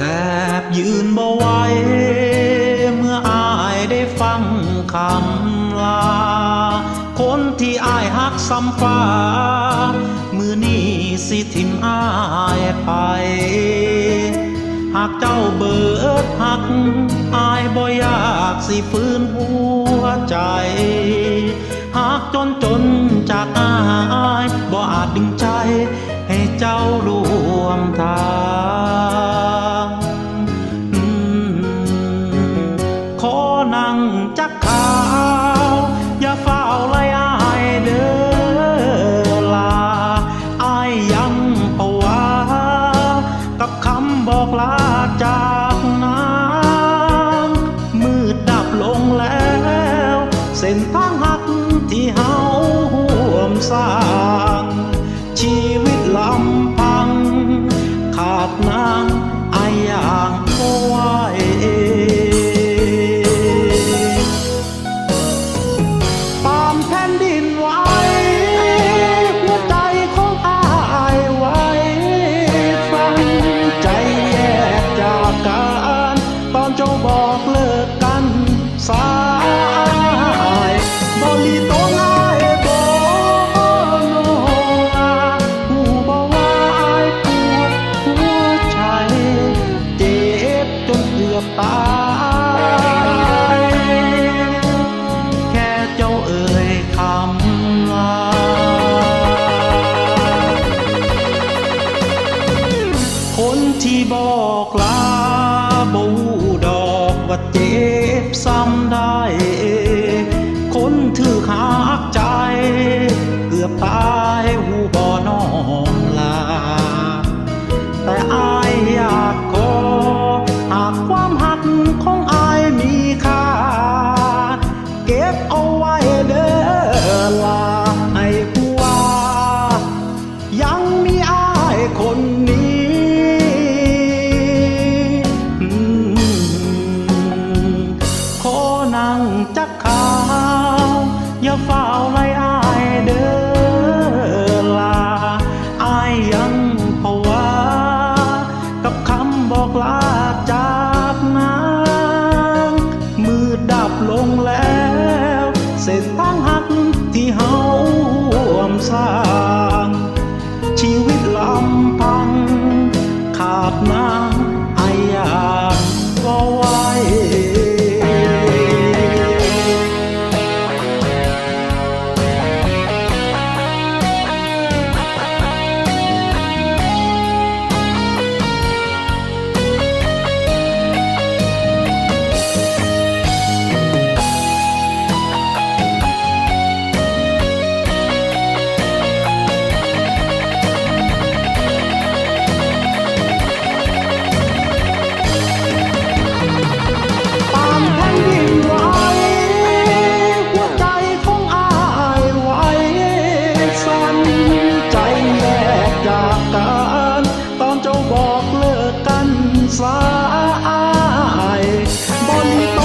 แทบยืนบ่ไหวเมื่ออายได้ฟังคำลา คนที่อายหักซ้ำฟ้า มือนี้สิทิมอายไป หากเจ้าเบิดหัก อายบ่ยากสิฟื้นหัวใจ หากจนจนจากอายบ่อาจดึงใจ บอกลาจาก ว่าเจ็บซ้ำได้ คนถือหักใจ เกือบตาย สายบอลี